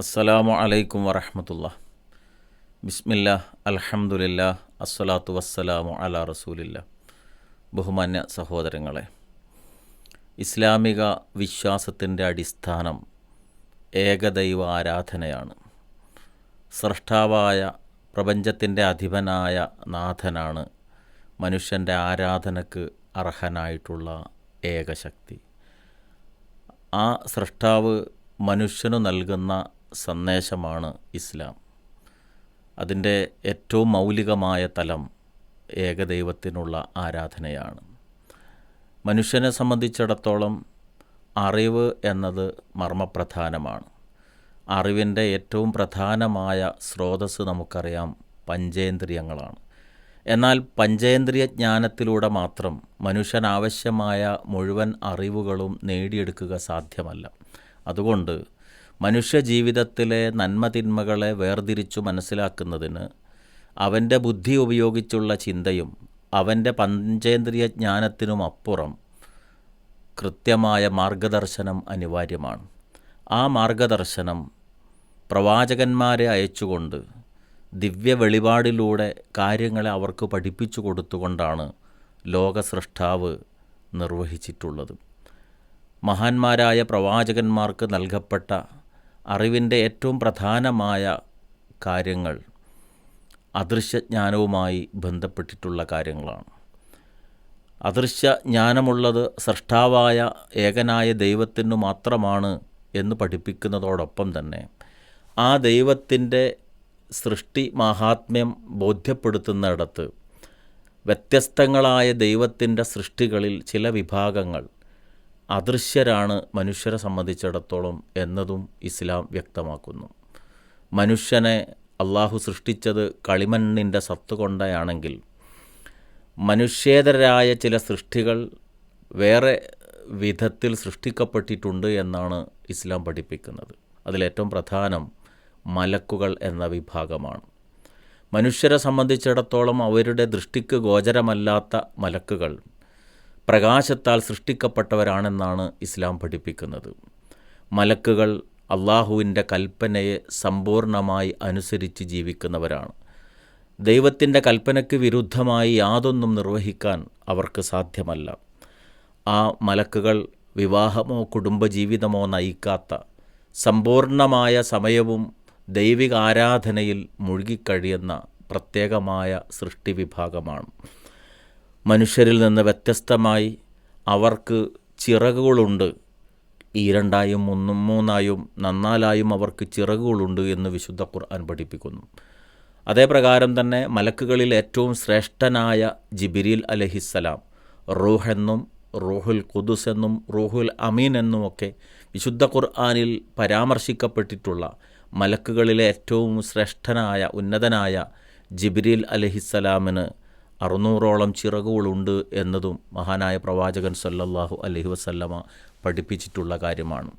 അസ്സലാമു അലൈക്കും വറഹമത്തുള്ള ബിസ്മില്ല അലഹമുല്ല അസ്സലാത്തു വസ്സലാമു അലാ റസൂലില്ല ബഹുമാന്യ സഹോദരങ്ങളെ ഇസ്ലാമിക വിശ്വാസത്തിന്റെ അടിസ്ഥാനം ഏകദൈവ ആരാധനയാണ്. സൃഷ്ടാവായ പ്രപഞ്ചത്തിന്റെ അധിപനായ നാഥനാണ് മനുഷ്യന്റെ ആരാധനക്ക് അർഹനായിട്ടുള്ള ഏകശക്തി. ആ സൃഷ്ടാവ് മനുഷ്യനു നൽകുന്ന സന്ദേശമാണ് ഇസ്ലാം. അതിന്റെ ഏറ്റവും മൗലികമായ തലം ഏകദൈവത്തിനുള്ള ആരാധനയാണ്. മനുഷ്യനെ സംബന്ധിച്ചിടത്തോളം അറിവ് എന്നത് മർമ്മപ്രധാനമാണ്. അറിവിന്റെ ഏറ്റവും പ്രധാനമായ സ്രോതസ്സ് നമുക്കറിയാം പഞ്ചേന്ദ്രിയങ്ങളാണ്. എന്നാൽ പഞ്ചേന്ദ്രിയ ജ്ഞാനത്തിലൂടെ മാത്രം മനുഷ്യൻ ആവശ്യമായ മുഴുവൻ അറിവുകളും നേടിയെടുക്കുക സാധ്യമല്ല. അതുകൊണ്ട് മനുഷ്യ ജീവിതത്തിലെ നന്മതിന്മകളെ വേർതിരിച്ചു മനസ്സിലാക്കുന്നതിന് അവന്റെ ബുദ്ധി ഉപയോഗിച്ചുള്ള ചിന്തയും അവന്റെ പഞ്ചേന്ദ്രിയ ജ്ഞാനത്തിനുമപ്പുറം കൃത്യമായ മാർഗദർശനം അനിവാര്യമാണ്. ആ മാർഗദർശനം പ്രവാചകന്മാരെ അയച്ചുകൊണ്ട് ദിവ്യ വെളിപാടിലൂടെ കാര്യങ്ങളെ അവർക്ക് പഠിപ്പിച്ചു കൊടുത്തുകൊണ്ടാണ് ലോകസൃഷ്ടാവ് നിർവഹിച്ചിട്ടുള്ളത്. മഹാന്മാരായ പ്രവാചകന്മാർക്ക് നൽകപ്പെട്ട അറിവിന്റെ ഏറ്റവും പ്രധാനമായ കാര്യങ്ങൾ അദൃശ്യജ്ഞാനവുമായി ബന്ധപ്പെട്ടിട്ടുള്ള കാര്യങ്ങളാണ്. അദൃശ്യ ജ്ഞാനമുള്ളത് സൃഷ്ടാവായ ഏകനായ ദൈവത്തിനു മാത്രമാണ് എന്ന് പഠിപ്പിക്കുന്നതോടൊപ്പം തന്നെ ആ ദൈവത്തിന്റെ സൃഷ്ടി മാഹാത്മ്യം ബോധ്യപ്പെടുത്തുന്നിടത്ത് വ്യത്യസ്തങ്ങളായ ദൈവത്തിന്റെ സൃഷ്ടികളിൽ ചില വിഭാഗങ്ങൾ അദൃശ്യരാണ് മനുഷ്യരെ സംബന്ധിച്ചിടത്തോളം എന്നതും ഇസ്ലാം വ്യക്തമാക്കുന്നു. മനുഷ്യനെ അള്ളാഹു സൃഷ്ടിച്ചത് കളിമണ്ണിന്റെ സത്ത് കൊണ്ടാണെങ്കിൽ മനുഷ്യേതരായ ചില സൃഷ്ടികൾ വേറെ വിധത്തിൽ സൃഷ്ടിക്കപ്പെട്ടിട്ടുണ്ട് എന്നാണ് ഇസ്ലാം പഠിപ്പിക്കുന്നത്. അതിലേറ്റവും പ്രധാനം മലക്കുകൾ എന്ന വിഭാഗമാണ്. മനുഷ്യരെ സംബന്ധിച്ചിടത്തോളം അവരുടെ ദൃഷ്ടിക്ക് ഗോചരമല്ലാത്ത മലക്കുകൾ പ്രകാശത്താൽ സൃഷ്ടിക്കപ്പെട്ടവരാണെന്നാണ് ഇസ്ലാം പഠിപ്പിക്കുന്നത്. മലക്കുകൾ അള്ളാഹുവിന്റെ കൽപ്പനയെ സമ്പൂർണമായി അനുസരിച്ച് ജീവിക്കുന്നവരാണ്. ദൈവത്തിന്റെ കൽപ്പനയ്ക്ക് വിരുദ്ധമായി യാതൊന്നും നിർവഹിക്കാൻ അവർക്ക് സാധ്യമല്ല. ആ മലക്കുകൾ വിവാഹമോ കുടുംബജീവിതമോ നയിക്കാത്ത സമ്പൂർണമായ സമയവും ദൈവിക ആരാധനയിൽ മുഴുകിക്കഴിയുന്ന പ്രത്യേകമായ സൃഷ്ടി വിഭാഗമാണ് മനുഷ്യരിൽ നിന്ന് വ്യത്യസ്തമായി അവർക്ക് ചിറകുകളുണ്ട്. ഈരണ്ടായും ഒന്നും മൂന്നായും നന്നാലായും അവർക്ക് ചിറകുകളുണ്ട് എന്ന് വിശുദ്ധ ഖുർആൻ പഠിപ്പിക്കുന്നു. അതേപ്രകാരം തന്നെ മലക്കുകളിൽ ഏറ്റവും ശ്രേഷ്ഠനായ ജിബിരിൽ അലഹിസ്സലാം റൂഹ് എന്നും റൂഹുൽ ഖുദുസ് എന്നും റൂഹുൽ അമീൻ എന്നും ഒക്കെ വിശുദ്ധ ഖുർആാനിൽ പരാമർശിക്കപ്പെട്ടിട്ടുള്ള മലക്കുകളിലെ ഏറ്റവും ശ്രേഷ്ഠനായ ഉന്നതനായ ജിബിരിൽ അലഹിസ്സലാമിന് അറുന്നൂറോളം ചിറകുകളുണ്ട് എന്നതും മഹാനായ പ്രവാചകൻ സല്ലല്ലാഹു അലഹി വസല്ലമ പഠിപ്പിച്ചിട്ടുള്ള കാര്യമാണ്.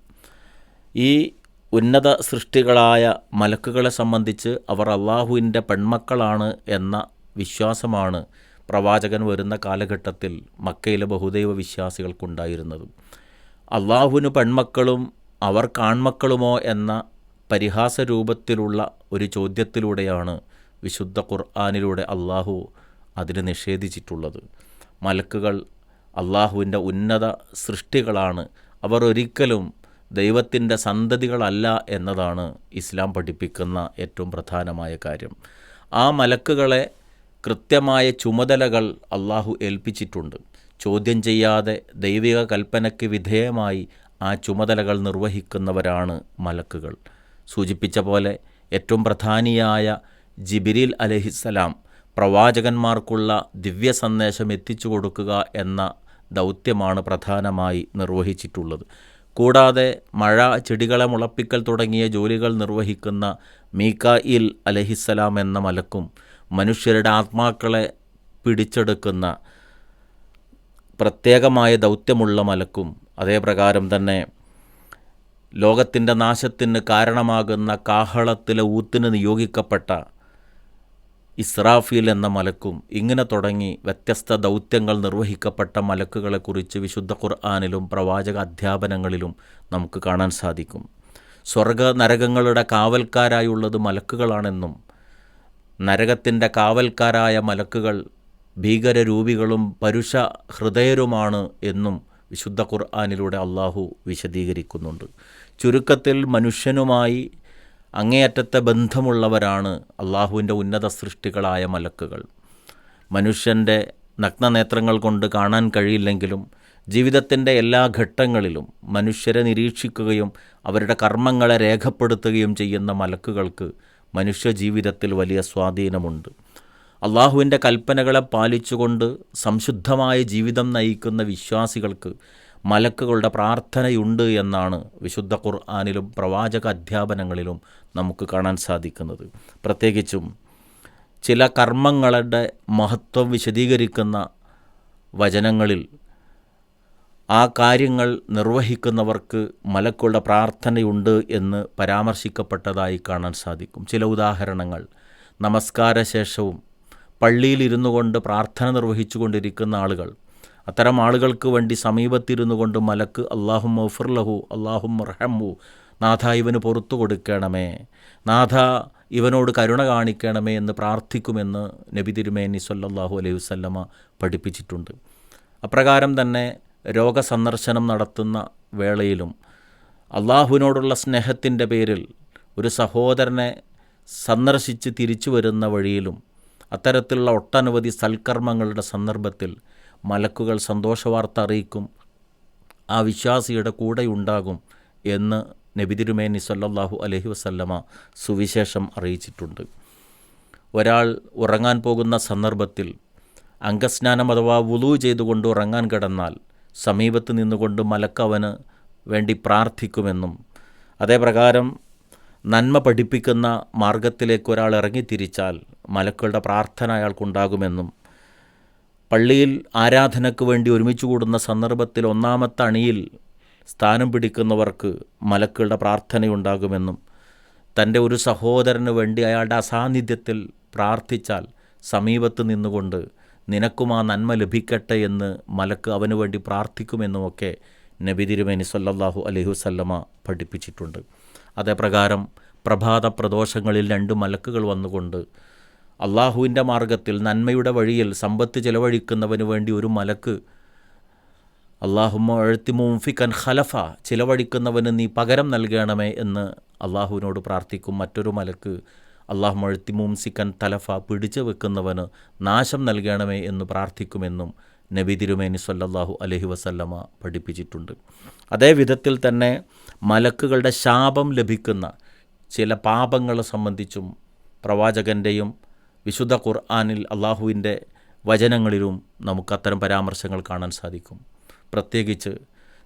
ഈ ഉന്നത സൃഷ്ടികളായ മലക്കുകളെ സംബന്ധിച്ച് അവർ അള്ളാഹുവിന്റെ പെൺമക്കളാണ് എന്ന വിശ്വാസമാണ് പ്രവാചകൻ വരുന്ന കാലഘട്ടത്തിൽ മക്കയിലെ ബഹുദൈവ വിശ്വാസികൾക്കുണ്ടായിരുന്നത്. അള്ളാഹുവിന് പെൺമക്കളും അവർ കാൺമക്കളുമോ എന്ന പരിഹാസ രൂപത്തിലുള്ള ഒരു ചോദ്യത്തിലൂടെയാണ് വിശുദ്ധ ഖുർആാനിലൂടെ അള്ളാഹു അതിന് നിഷേധിച്ചിട്ടുള്ളത്. മലക്കുകൾ അള്ളാഹുവിന്റെ ഉന്നത സൃഷ്ടികളാണ്. അവർ ഒരിക്കലും ദൈവത്തിന്റെ സന്തതികളല്ല എന്നതാണ് ഇസ്ലാം പഠിപ്പിക്കുന്ന ഏറ്റവും പ്രധാനമായ കാര്യം. ആ മലക്കുകളെ കൃത്യമായ ചുമതലകൾ അള്ളാഹു ഏൽപ്പിച്ചിട്ടുണ്ട്. ചോദ്യം ചെയ്യാതെ ദൈവിക കൽപ്പനയ്ക്ക് വിധേയമായി ആ ചുമതലകൾ നിർവഹിക്കുന്നവരാണ് മലക്കുകൾ. സൂചിപ്പിച്ച പോലെ ഏറ്റവും പ്രധാനിയായ ജിബിരിൽ അലഹിസ്സലാം പ്രവാചകന്മാർക്കുള്ള ദിവ്യ സന്ദേശം എത്തിച്ചു കൊടുക്കുക എന്ന ദൗത്യമാണ് പ്രധാനമായി നിർവഹിച്ചിട്ടുള്ളത്. കൂടാതെ മഴ ചെടികളെ മുളപ്പിക്കൽ തുടങ്ങിയ ജോലികൾ നിർവഹിക്കുന്ന മീക്കായിൽ അലഹിസ്സലാം എന്ന മലക്കും മനുഷ്യരുടെ ആത്മാക്കളെ പിടിച്ചെടുക്കുന്ന പ്രത്യേകമായ ദൗത്യമുള്ള മലക്കും അതേപ്രകാരം തന്നെ ലോകത്തിന്റെ നാശത്തിന് കാരണമാകുന്ന കാഹളത്തിലെ ഊത്തിന് നിയോഗിക്കപ്പെട്ട ഇസ്രാഫീൽ എന്ന മലക്കും ഇങ്ങനെ തുടങ്ങി വ്യത്യസ്ത ദൗത്യങ്ങൾ നിർവഹിക്കപ്പെട്ട മലക്കുകളെക്കുറിച്ച് വിശുദ്ധ ഖുർആാനിലും പ്രവാചക അധ്യാപനങ്ങളിലും നമുക്ക് കാണാൻ സാധിക്കും. സ്വർഗ നരകങ്ങളുടെ കാവൽക്കാരായുള്ളത് മലക്കുകളാണെന്നും നരകത്തിന്റെ കാവൽക്കാരായ മലക്കുകൾ ഭീകരരൂപികളും പരുഷ ഹൃദയരുമാണ് എന്നും വിശുദ്ധ ഖുർആാനിലൂടെ അള്ളാഹു വിശദീകരിക്കുന്നുണ്ട്. ചുരുക്കത്തിൽ മനുഷ്യനുമായി അങ്ങേയറ്റത്തെ ബന്ധമുള്ളവരാണ് അള്ളാഹുവിന്റെ ഉന്നത സൃഷ്ടികളായ മലക്കുകൾ. മനുഷ്യന്റെ നഗ്നനേത്രങ്ങൾ കൊണ്ട് കാണാൻ കഴിയില്ലെങ്കിലും ജീവിതത്തിന്റെ എല്ലാ ഘട്ടങ്ങളിലും മനുഷ്യരെ നിരീക്ഷിക്കുകയും അവരുടെ കർമ്മങ്ങളെ രേഖപ്പെടുത്തുകയും ചെയ്യുന്ന മലക്കുകൾക്ക് മനുഷ്യ ജീവിതത്തിൽ വലിയ സ്വാധീനമുണ്ട്. അള്ളാഹുവിന്റെ കൽപ്പനകളെ പാലിച്ചുകൊണ്ട് സംശുദ്ധമായ ജീവിതം നയിക്കുന്ന വിശ്വാസികൾക്ക് മലക്കുകളുടെ പ്രാർത്ഥനയുണ്ട് എന്നാണ് വിശുദ്ധ ഖുർആാനിലും പ്രവാചക അധ്യാപനങ്ങളിലും നമുക്ക് കാണാൻ സാധിക്കുന്നത്. പ്രത്യേകിച്ചും ചില കർമ്മങ്ങളുടെ മഹത്വം വിശദീകരിക്കുന്ന വചനങ്ങളിൽ ആ കാര്യങ്ങൾ നിർവഹിക്കുന്നവർക്ക് മലക്കുകളുടെ പ്രാർത്ഥനയുണ്ട് എന്ന് പരാമർശിക്കപ്പെട്ടതായി കാണാൻ സാധിക്കും. ചില ഉദാഹരണങ്ങൾ. നമസ്കാര ശേഷവും പള്ളിയിലിരുന്നു കൊണ്ട് പ്രാർത്ഥന നിർവഹിച്ചു കൊണ്ടിരിക്കുന്ന ആളുകൾ അത്തരം ആളുകൾക്ക് വേണ്ടി സമീപത്തിരുന്നു കൊണ്ട് മലക്ക് അള്ളാഹും മഫുർലഹു അള്ളാഹും റഹമു നാഥ ഇവന് പുറത്തു കൊടുക്കണമേ. നാഥ ഇവനോട് കരുണ കാണിക്കണമേ എന്ന് പ്രാർത്ഥിക്കുമെന്ന് നബി തിരുമേനി സല്ലാഹു അലൈഹി വസല്ലമ പഠിപ്പിച്ചിട്ടുണ്ട്. അപ്രകാരം തന്നെ രോഗസന്ദർശനം നടത്തുന്ന വേളയിലും അള്ളാഹുവിനോടുള്ള സ്നേഹത്തിന്റെ പേരിൽ ഒരു സഹോദരനെ സന്ദർശിച്ച് തിരിച്ചു വരുന്ന വഴിയിലും അത്തരത്തിലുള്ള ഒട്ടനവധി സൽക്കർമ്മങ്ങളുടെ സന്ദർഭത്തിൽ മലക്കുകൾ സന്തോഷവാർത്ത അറിയിക്കും. ആ വിശ്വാസിയുടെ കൂടെയുണ്ടാകും എന്ന് നബി തിരുമേനി അലഹി അലൈഹി വസല്ലമ സുവിശേഷം അറിയിച്ചിട്ടുണ്ട്. ഒരാൾ ഉറങ്ങാൻ പോകുന്ന സന്ദർഭത്തിൽ അംഗസ്നാനം അഥവാ വുളു ചെയ്തുകൊണ്ട് ഉറങ്ങാൻ കിടന്നാൽ സമീപത്ത് നിന്നുകൊണ്ട് മലക്കവന് വേണ്ടി പ്രാർത്ഥിക്കുമെന്നും അതേപ്രകാരം നന്മ പഠിപ്പിക്കുന്ന മാർഗത്തിലേക്ക് ഒരാൾ ഇറങ്ങിത്തിരിച്ചാൽ മലക്കുകളുടെ പ്രാർത്ഥന അയാൾക്കുണ്ടാകുമെന്നും പള്ളിയിൽ ആരാധനയ്ക്ക് വേണ്ടി ഒരുമിച്ച് കൂടുന്ന സന്ദർഭത്തിൽ ഒന്നാമത്തെ അണിയിൽ സ്ഥാനം പിടിക്കുന്നവർക്ക് മലക്കുകളുടെ പ്രാർത്ഥനയുണ്ടാകുമെന്നും തന്റെ ഒരു സഹോദരന് വേണ്ടി അയാളുടെ അസാന്നിധ്യത്തിൽ പ്രാർത്ഥിച്ചാൽ സമീപത്ത് നിന്നുകൊണ്ട് നിനക്കും ആ നന്മ ലഭിക്കട്ടെ എന്ന് മലക്ക് അവന് വേണ്ടി പ്രാർത്ഥിക്കുമെന്നുമൊക്കെ നബി തിരുമേനി സല്ലാഹു അലൈഹി വസല്ലമ പഠിപ്പിച്ചിട്ടുണ്ട്. അതേപ്രകാരം പ്രഭാത പ്രദോഷങ്ങളിൽ രണ്ട് മലക്കുകൾ വന്നുകൊണ്ട് അള്ളാഹുവിന്റെ മാർഗത്തിൽ നന്മയുടെ വഴിയിൽ സമ്പത്ത് ചെലവഴിക്കുന്നവന് വേണ്ടി ഒരു മലക്ക്. അള്ളാഹുമ്മ എഴുത്തി മുംഫിക്കൻ ഖലഫ ചിലവഴിക്കുന്നവന് നീ പകരം നൽകണമേ എന്ന് അള്ളാഹുവിനോട് പ്രാർത്ഥിക്കും. മറ്റൊരു മലക്ക് അള്ളാഹു എഴുത്തി മുംസിക്കൻ തലഫ പിടിച്ചു വെക്കുന്നവന് നാശം നൽകണമേ എന്ന് പ്രാർത്ഥിക്കുമെന്നും നബി തിരുമേനി സല്ലാഹു അലഹി വസല്ലമ പഠിപ്പിച്ചിട്ടുണ്ട്. അതേ വിധത്തിൽ തന്നെ മലക്കുകളുടെ ശാപം ലഭിക്കുന്ന ചില പാപങ്ങളെ സംബന്ധിച്ചും പ്രവാചകന്റെയും വിശുദ്ധ ഖുർആാനിൽ അള്ളാഹുവിന്റെ വചനങ്ങളിലും നമുക്ക് അത്തരം പരാമർശങ്ങൾ കാണാൻ സാധിക്കും. പ്രത്യേകിച്ച്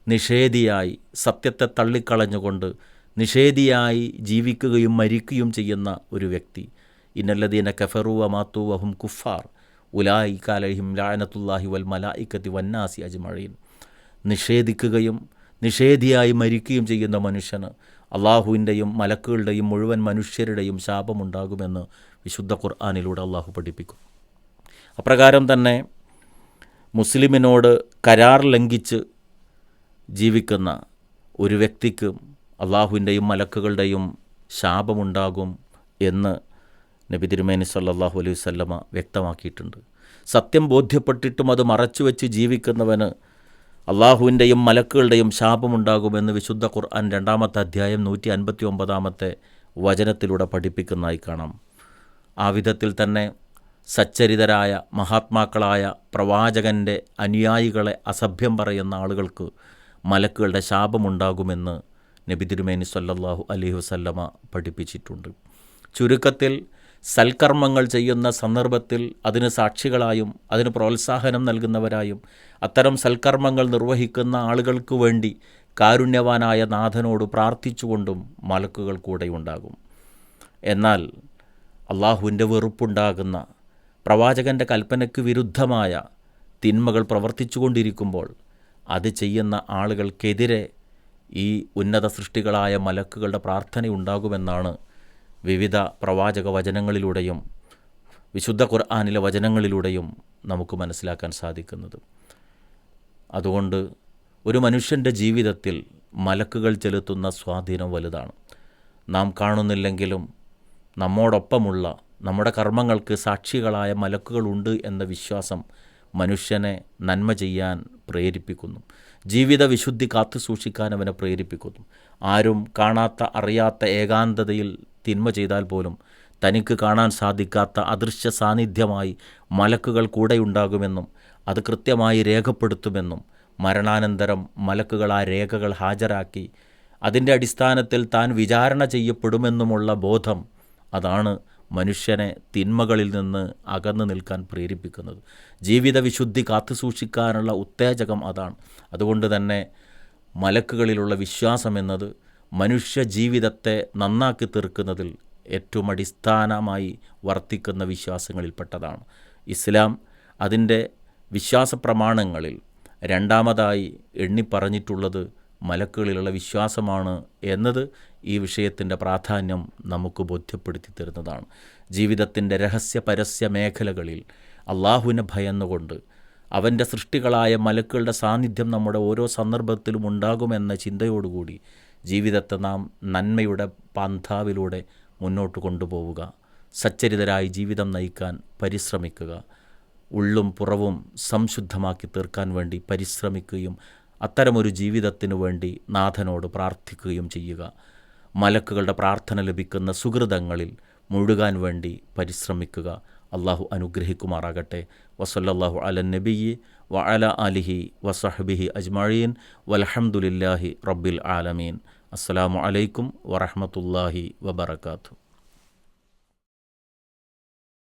നിഷേധിയായി സത്യത്തെ തള്ളിക്കളഞ്ഞുകൊണ്ട് നിഷേധിയായി ജീവിക്കുകയും മരിക്കുകയും ചെയ്യുന്ന ഒരു വ്യക്തി. ഇന്നല്ലദീന കഫറു മാത്തു വഹും കുഫാർ. ഉലായി കാലഹിം ലായനത്തുല്ലാഹി വൽ മലായിക്കത്തി വന്നാസി അജ്മഴീൻ നിഷേധിക്കുകയും നിഷേധിയായി മരിക്കുകയും ചെയ്യുന്ന മനുഷ്യന് അള്ളാഹുവിന്റെയും മലക്കുകളുടെയും മുഴുവൻ മനുഷ്യരുടെയും ശാപമുണ്ടാകുമെന്ന് വിശുദ്ധ ഖുർആാനിലൂടെ അള്ളാഹു പഠിപ്പിക്കും. അപ്രകാരം തന്നെ മുസ്ലിമിനോട് കരാർ ലംഘിച്ച് ജീവിക്കുന്ന ഒരു വ്യക്തിക്ക് അള്ളാഹുവിന്റെയും മലക്കുകളുടെയും ശാപമുണ്ടാകും എന്ന് നബി തിരുമേനി സല്ലാഹു അലൈഹി വ്യക്തമാക്കിയിട്ടുണ്ട്. സത്യം ബോധ്യപ്പെട്ടിട്ടും അത് മറച്ചുവെച്ച് ജീവിക്കുന്നവന് അള്ളാഹുവിന്റെയും മലക്കുകളുടെയും ശാപമുണ്ടാകുമെന്ന് വിശുദ്ധ ഖുർആൻ രണ്ടാമത്തെ അധ്യായം നൂറ്റി അൻപത്തി ഒമ്പതാമത്തെ വചനത്തിലൂടെ പഠിപ്പിക്കുന്നതായി കാണാം. ആ വിധത്തിൽ തന്നെ സച്ചരിതരായ മഹാത്മാക്കളായ പ്രവാചകന്റെ അനുയായികളെ അസഭ്യം പറയുന്ന ആളുകൾക്ക് മലക്കുകളുടെ ശാപമുണ്ടാകുമെന്ന് നബി തിരുമേനി സല്ലാഹു അലൈഹി വസല്ലമ പഠിപ്പിച്ചിട്ടുണ്ട്. ചുരുക്കത്തിൽ സൽക്കർമ്മങ്ങൾ ചെയ്യുന്ന സന്ദർഭത്തിൽ അതിന് സാക്ഷികളായും അതിന് പ്രോത്സാഹനം നൽകുന്നവരായും അത്തരം സൽക്കർമ്മങ്ങൾ നിർവഹിക്കുന്ന ആളുകൾക്ക് വേണ്ടി കാരുണ്യവാനായ നാഥനോട് പ്രാർത്ഥിച്ചുകൊണ്ടും മലക്കുകൾ കൂടെയുണ്ടാകും. എന്നാൽ അള്ളാഹുവിന്റെ വെറുപ്പുണ്ടാകുന്ന പ്രവാചകന്റെ കൽപ്പനയ്ക്ക് വിരുദ്ധമായ തിന്മകൾ പ്രവർത്തിച്ചുകൊണ്ടിരിക്കുമ്പോൾ അത് ചെയ്യുന്ന ആളുകൾക്കെതിരെ ഈ ഉന്നത സൃഷ്ടികളായ മലക്കുകളുടെ പ്രാർത്ഥനയുണ്ടാകുമെന്നാണ് വിവിധ പ്രവാചക വചനങ്ങളിലൂടെയും വിശുദ്ധ ഖുർആാനിലെ വചനങ്ങളിലൂടെയും നമുക്ക് മനസ്സിലാക്കാൻ സാധിക്കുന്നത്. അതുകൊണ്ട് ഒരു മനുഷ്യന്റെ ജീവിതത്തിൽ മലക്കുകൾ ചെലുത്തുന്ന സ്വാധീനം വലുതാണ്. നാം കാണുന്നില്ലെങ്കിലും നമ്മോടൊപ്പമുള്ള നമ്മുടെ കർമ്മങ്ങൾക്ക് സാക്ഷികളായ മലക്കുകളുണ്ട് എന്ന വിശ്വാസം മനുഷ്യനെ നന്മ ചെയ്യാൻ പ്രേരിപ്പിക്കുന്നു. ജീവിത വിശുദ്ധി കാത്തു സൂക്ഷിക്കാൻ അവനെ പ്രേരിപ്പിക്കുന്നു. ആരും കാണാത്ത അറിയാത്ത ഏകാന്തതയിൽ തിന്മ ചെയ്താൽ പോലും തനിക്ക് കാണാൻ സാധിക്കാത്ത അദൃശ്യ സാന്നിധ്യമായി മലക്കുകൾ കൂടെയുണ്ടാകുമെന്നും അത് കൃത്യമായി രേഖപ്പെടുത്തുമെന്നും മരണാനന്തരം മലക്കുകൾ ആ രേഖകൾ ഹാജരാക്കി അതിന്റെ അടിസ്ഥാനത്തിൽ താൻ വിചാരണ ചെയ്യപ്പെടുമെന്നുമുള്ള ബോധം അതാണ് മനുഷ്യനെ തിന്മകളിൽ നിന്ന് അകന്നു നിൽക്കാൻ പ്രേരിപ്പിക്കുന്നത്. ജീവിത വിശുദ്ധി കാത്തു സൂക്ഷിക്കാനുള്ള ഉത്തേജകം അതാണ്. അതുകൊണ്ട് തന്നെ മലക്കുകളിലുള്ള വിശ്വാസം എന്നത് മനുഷ്യ ജീവിതത്തെ നന്നാക്കി തീർക്കുന്നതിൽ ഏറ്റവും അടിസ്ഥാനമായി വർത്തിക്കുന്ന വിശ്വാസങ്ങളിൽപ്പെട്ടതാണ്. ഇസ്ലാം അതിന്റെ വിശ്വാസ പ്രമാണങ്ങളിൽ രണ്ടാമതായി എണ്ണിപ്പറഞ്ഞിട്ടുള്ളത് മലക്കുകളിലുള്ള വിശ്വാസമാണ് എന്നത് ഈ വിഷയത്തിന്റെ പ്രാധാന്യം നമുക്ക് ബോധ്യപ്പെടുത്തി തരുന്നതാണ്. ജീവിതത്തിന്റെ രഹസ്യ പരസ്യ മേഖലകളിൽ അള്ളാഹുവിനെ ഭയന്നുകൊണ്ട് അവന്റെ സൃഷ്ടികളായ മലക്കുകളുടെ സാന്നിധ്യം നമ്മുടെ ഓരോ സന്ദർഭത്തിലും ഉണ്ടാകുമെന്ന ചിന്തയോടുകൂടി ജീവിതത്തെ നാം നന്മയുടെ പന്ഥാവിലൂടെ മുന്നോട്ട് കൊണ്ടുപോവുക. സച്ചരിതരായി ജീവിതം നയിക്കാൻ പരിശ്രമിക്കുക. ഉള്ളും പുറവും സംശുദ്ധമാക്കി തീർക്കാൻ വേണ്ടി പരിശ്രമിക്കുകയും അത്തരമൊരു ജീവിതത്തിനു വേണ്ടി നാഥനോട് പ്രാർത്ഥിക്കുകയും ചെയ്യുക. മലക്കുകളുടെ പ്രാർത്ഥന ലഭിക്കുന്ന സുഹൃതങ്ങളിൽ മുഴുകാൻ വേണ്ടി പരിശ്രമിക്കുക. അള്ളാഹു അനുഗ്രഹിക്കുമാറാകട്ടെ. വസല്ലാഹു അല നബിയി വ അല അലിഹി വസഹബിഹി അജ്മഴീൻ വലഹമുല്ലാഹി റബ്ബിൽ ആലമീൻ. അസ്സലാമു അലൈക്കും വറഹമത്തല്ലാഹി വബർക്കാത്തു